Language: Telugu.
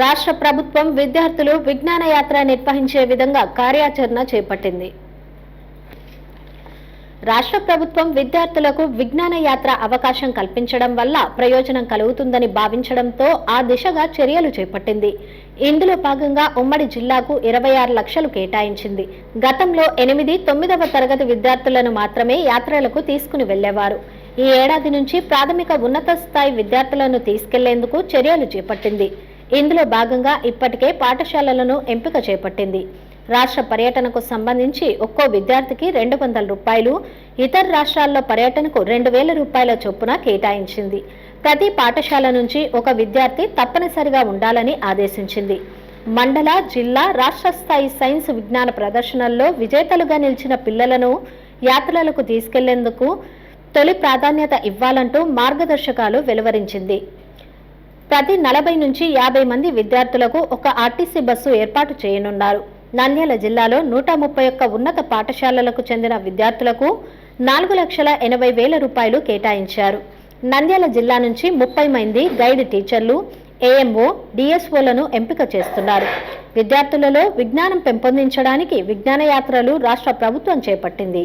రాష్ట్ర ప్రభుత్వం విద్యార్థులు విజ్ఞాన యాత్ర నిర్వహించే విధంగా కార్యాచరణ చేపట్టింది. రాష్ట్ర ప్రభుత్వం విద్యార్థులకు విజ్ఞాన యాత్ర అవకాశం కల్పించడం వల్ల ప్రయోజనం కలుగుతుందని భావించడంతో ఆ దిశగా చర్యలు చేపట్టింది. ఇందులో భాగంగా ఉమ్మడి జిల్లాకు ఇరవై ఆరు లక్షలు కేటాయించింది. గతంలో ఎనిమిది తొమ్మిదవ తరగతి విద్యార్థులను మాత్రమే యాత్రలకు తీసుకుని వెళ్ళేవారు ఈ ఏడాది నుంచి ప్రాథమిక ఉన్నత స్థాయి విద్యార్థులను తీసుకెళ్ళేందుకు చర్యలు చేపట్టింది. ఇందులో భాగంగా ఇప్పటికే పాఠశాలలను ఎంపిక చేపట్టింది. రాష్ట్ర పర్యటనకు సంబంధించి ఒక్కో విద్యార్థికి రెండు వందల రూపాయలు ఇతర రాష్ట్రాల్లో పర్యటనకు రెండు వేల రూపాయల చొప్పున కేటాయించింది. ప్రతి పాఠశాల నుంచి ఒక విద్యార్థి తప్పనిసరిగా ఉండాలని ఆదేశించింది. మండల జిల్లా రాష్ట్ర స్థాయి సైన్స్ విజ్ఞాన ప్రదర్శనల్లో విజేతలుగా నిలిచిన పిల్లలను యాత్రలకు తీసుకెళ్ళేందుకు తొలి ప్రాధాన్యత ఇవ్వాలంటూ మార్గదర్శకాలు వెలువరించింది. ప్రతి నలభై నుంచి యాభై మంది విద్యార్థులకు ఒక ఆర్టీసీ బస్సు ఏర్పాటు చేయనున్నారు. నంద్యాల జిల్లాలో నూట ముప్పై ఒక్క ఉన్నత పాఠశాలలకు చెందిన విద్యార్థులకు నాలుగు లక్షల ఎనభై వేల రూపాయలు కేటాయించారు. నంద్యాల జిల్లా నుంచి ముప్పై మంది గైడ్ టీచర్లు ఏఎంఓ డిఎస్ఓలను ఎంపిక చేస్తున్నారు. విద్యార్థులలో విజ్ఞానం పెంపొందించడానికి విజ్ఞాన యాత్రలు రాష్ట్ర ప్రభుత్వం చేపట్టింది.